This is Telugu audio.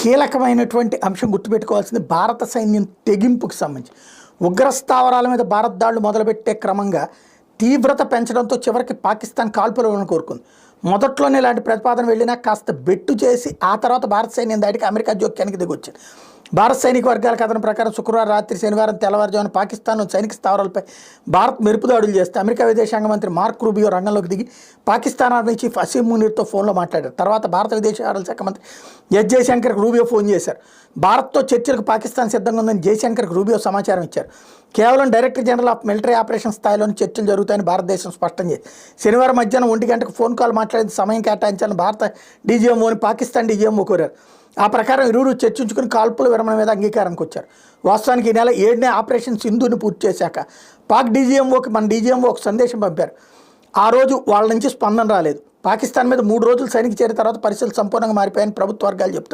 కీలకమైనటువంటి అంశం గుర్తుపెట్టుకోవాల్సింది భారత సైన్యం తెగింపుకు సంబంధించి. ఉగ్ర స్థావరాల మీద భారత్ దాడులు మొదలుపెట్టే క్రమంగా తీవ్రత పెంచడంతో చివరికి పాకిస్తాన్ కాల్పులను కోరుకుంది. మొదట్లోనే ఇలాంటి ప్రతిపాదన వెళ్ళినా కాస్త బెట్టు చేసి ఆ తర్వాత భారత సైన్యం దాటికి అమెరికా జోక్యానికి దిగొచ్చింది. భారత సైనిక వర్గాల కథనం ప్రకారం శుక్రవారం రాత్రి శనివారం తెల్లవారుజామున పాకిస్తాన్ సైనిక స్థావరాలపై భారత్ మెరుపు దాడులు చేస్తే అమెరికా విదేశాంగ మంత్రి మార్క్ రూబియో రంగంలోకి దిగి పాకిస్తాన్ ఆర్మీ చీఫ్ అసీం మునీర్తో ఫోన్లో మాట్లాడారు. తర్వాత భారత విదేశాంగ శాఖ మంత్రి ఎస్ జయశంకర్కి రూబియో ఫోన్ చేశారు. భారత్తో చర్చలకు పాకిస్తాన్ సిద్ధంగా ఉందని జయశంకర్కి రూబియో సమాచారం ఇచ్చారు. కేవలం director general of military operation స్థాయిలోని చర్చలు జరుగుతాయని భారతదేశం స్పష్టం చేసింది. శనివారం మధ్యాహ్నం ఒంటి గంటకు ఫోన్ కాల్ మాట్లాడేది సమయం కేటాయించాలని భారత డీజీఎంఓని పాకిస్తాన్ డీజీఎంఓ కోరారు. ఆ ప్రకారం ఇరువురు చర్చించుకుని కాల్పుల విరమణ మీద అంగీకారానికి వచ్చారు. వాస్తవానికి ఈ నెల ఏడునే ఆపరేషన్ సింధుని పూర్తి చేశాక పాక్ డీజీఎంఓకి మన డీజీఎంఓ ఒక సందేశం పంపారు. ఆ రోజు వాళ్ళ నుంచి స్పందన రాలేదు. పాకిస్తాన్ మీద మూడు రోజులు సైనిక చేరిన తర్వాత పరిస్థితులు సంపూర్ణంగా మారిపోయాయని ప్రభుత్వ వర్గాలు చెప్తారు